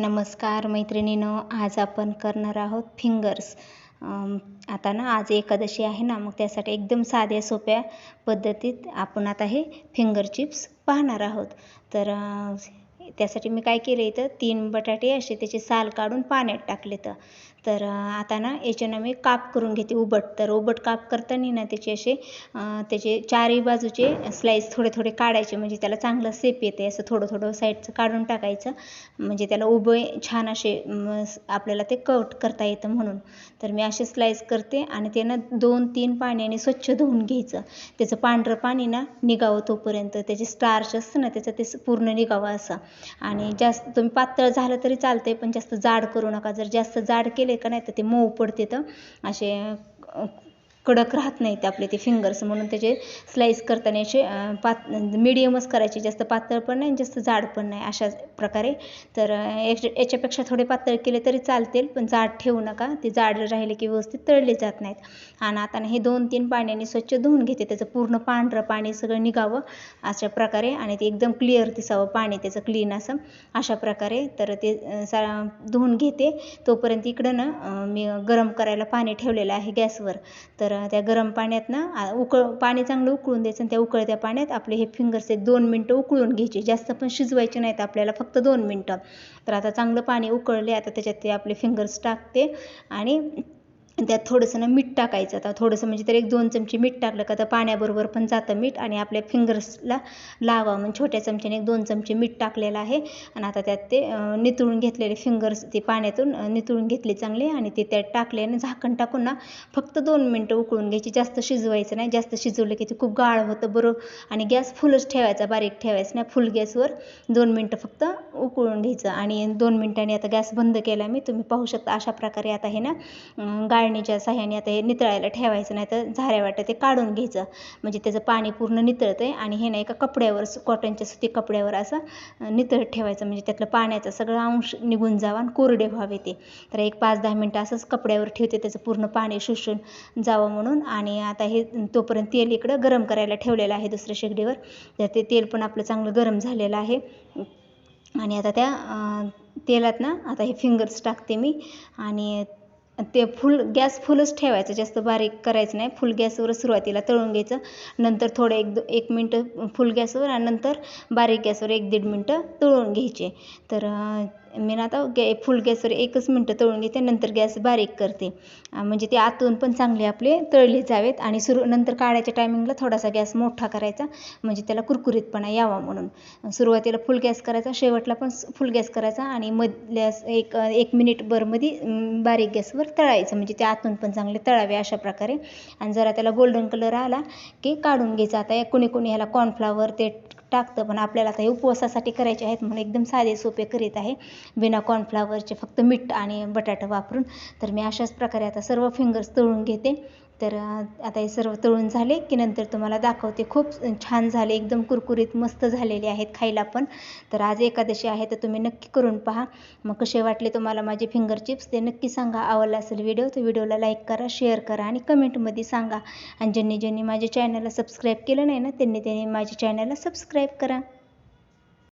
नमस्कार मैत्रिणीनं आज आपण करणार आहोत फिंगर्स आता ना आज एकादशी आहे ना मग त्यासाठी एकदम साध्या सोप्या पद्धतीत आपण आता हे फिंगर चिप्स पाहणार आहोत. तर त्यासाठी मी काय केलं इथं? तीन बटाटे असे त्याचे साल काढून पाण्यात टाकले तर तर आता ना याच्यानं मी काप करून घेते उबट. तर उबट काप करताना ना त्याचे असे त्याचे चारही बाजूचे स्लाईस थोडे थोडे काढायचे. म्हणजे त्याला चांगलं सेप येते. असं थोडं थोडं साईडचं काढून टाकायचं. म्हणजे त्याला उभे छान असे आपल्याला ते कट करता येतं म्हणून. तर मी असे स्लाईस करते आणि ते ना दोन तीन पाण्याने स्वच्छ धुवून घ्यायचं. त्याचं पांढरं पाणी ना निघावं तोपर्यंत. त्याचे स्टार्च असतं ना त्याचं ते पूर्ण निघावं असं. आणि जास्त तुम्ही पातळ झालं तरी चालतंय पण जास्त जाड करू नका. जर जास्त जाड केले का नाही तर ते मऊ पडते तर असे कडक राहत नाहीत आपले ते फिंगर्स म्हणून. त्याचे स्लाईस करताना असे पात मिडियमच करायचे. जास्त पातळ पण नाही जास्त जाड पण नाही अशा प्रकारे. तर याच्यापेक्षा थोडे पातळ केले तरी चालतील पण जाड ठेवू नका. ते जाड राहिले की व्यवस्थित तळले जात नाहीत. आणि आता हे दोन तीन पाण्याने स्वच्छ धुवून घेते. त्याचं पूर्ण पांढरं पाणी सगळं निघावं अशा प्रकारे. आणि ते एकदम क्लिअर दिसावं पाणी त्याचं क्लीन असं अशा प्रकारे. तर ते सा धुवून घेते. तोपर्यंत इकडं ना मी गरम करायला पाणी ठेवलेलं आहे गॅसवर. तर त्या गरम पाण्यात ना उकळ पाणी चांगलं उकळून द्यायचं आणि त्या उकळत्या पाण्यात आपले हे फिंगर्स एक दोन मिनटं उकळून घ्यायचे. जास्त पण शिजवायचे नाहीत आपल्याला फक्त दोन मिनटं. तर आता चांगलं पाणी उकळले आता त्याच्यात ते आपले फिंगर्स टाकते आणि त्यात थोडंसं ना मीठ टाकायचं. आता थोडंसं म्हणजे तर एक दोन चमचे मीठ टाकलं का तर पाण्याबरोबर पण जातं मीठ आणि आपल्या फिंगर्सला लावा म्हणजे छोट्या चमच्याने एक दोन चमचे मीठ टाकलेलं आहे. आणि आता त्यात ते नितळून घेतलेले फिंगर्स ते पाण्यातून नितळून घेतले चांगले आणि ते त्यात टाकले आणि झाकण टाकून ना फक्त दोन मिनटं उकळून घ्यायची. जास्त शिजवायचं नाही. जास्त शिजवलं की ते खूप गाळ होतं बरं. आणि गॅस फुलच ठेवायचा बारीक ठेवायचं नाही. फुल गॅसवर दोन मिनटं फक्त उकळून घ्यायचं. आणि दोन मिनटांनी आता गॅस बंद केला मी. तुम्ही पाहू शकता अशा प्रकारे आता हे ना गाळ गाळणीच्या साह्याने आता हे नितळायला ठेवायचं नाही तर झाऱ्या वाटतं ते काढून घ्यायचं. म्हणजे त्याचं पाणी पूर्ण नितळतं आहे आणि हे नाही एका कपड्यावर कॉटनच्या सुती कपड्यावर असं नितळत ठेवायचं. म्हणजे त्यातलं पाण्याचा सगळा अंश निघून जावा आणि कोरडे व्हावे ते. तर एक पाच दहा मिनटं असंच कपड्यावर ठेवते त्याचं पूर्ण पाणी शोषून जावं म्हणून. आणि आता हे तोपर्यंत तेल इकडं गरम करायला ठेवलेलं आहे दुसऱ्या शेगडीवर. तर ते तेल पण आपलं चांगलं गरम झालेलं आहे. आणि आता त्या तेलात ना आता हे फिंगर्स टाकते मी. आणि ते फुल गॅस फुलच ठेवायचं जास्त बारीक करायचं नाही. फुल गॅसवर सुरुवातीला तळून घ्यायचं. नंतर थोडं एक दो एक मिनटं फुल गॅसवर आणि नंतर बारीक गॅसवर एक दीड मिनटं तळून घ्यायचे. तर मी ना आता गॅ फुल गॅसवर एकच मिनटं तळून घेते नंतर गॅस बारीक करते. म्हणजे ते आतून पण चांगले आपले तळले जावेत आणि सुरू नंतर काढायच्या टायमिंगला थोडासा गॅस मोठा करायचा म्हणजे त्याला कुरकुरीतपणा यावा म्हणून. सुरुवातीला फुल गॅस करायचा शेवटला पण फुल गॅस करायचा आणि मधल्या एक एक मिनिट भरमध्ये बारीक गॅसवर तळायचं म्हणजे ते आतून पण चांगले तळावे अशा प्रकारे. आणि जरा त्याला गोल्डन कलर आला की काढून घ्यायचा. आता कुणी कुणी ह्याला कॉर्नफ्लावर ते टाकतं पण आपल्याला आता हे उपवासासाठी करायचे आहेत म्हणून एकदम साधे सोपे करीत आहे. बिना कॉर्नफ्लावरचे फक्त मीठ आणि बटाटा वापरून. तर मी अशाच प्रकारे आता सर्व फिंगर्स तळून घेते. तर आता हे सर्व तळून झाले की नंतर तुम्हाला दाखवते. खूप छान झाले एकदम कुरकुरीत मस्त झालेले आहेत खायला पण. तर आज एकादशी आहे तर तुम्ही नक्की करून पहा. मग कसे वाटले तुम्हाला माझे फिंगर चिप्स ते नक्की सांगा. आवडला असेल व्हिडिओ तर व्हिडिओला लाईक करा शेअर करा आणि कमेंटमध्ये सांगा. आणि ज्यांनी ज्यांनी माझ्या चॅनलला सबस्क्राईब केलं नाही ना त्यांनी त्यांनी माझ्या चॅनलला सबस्क्राईब करा.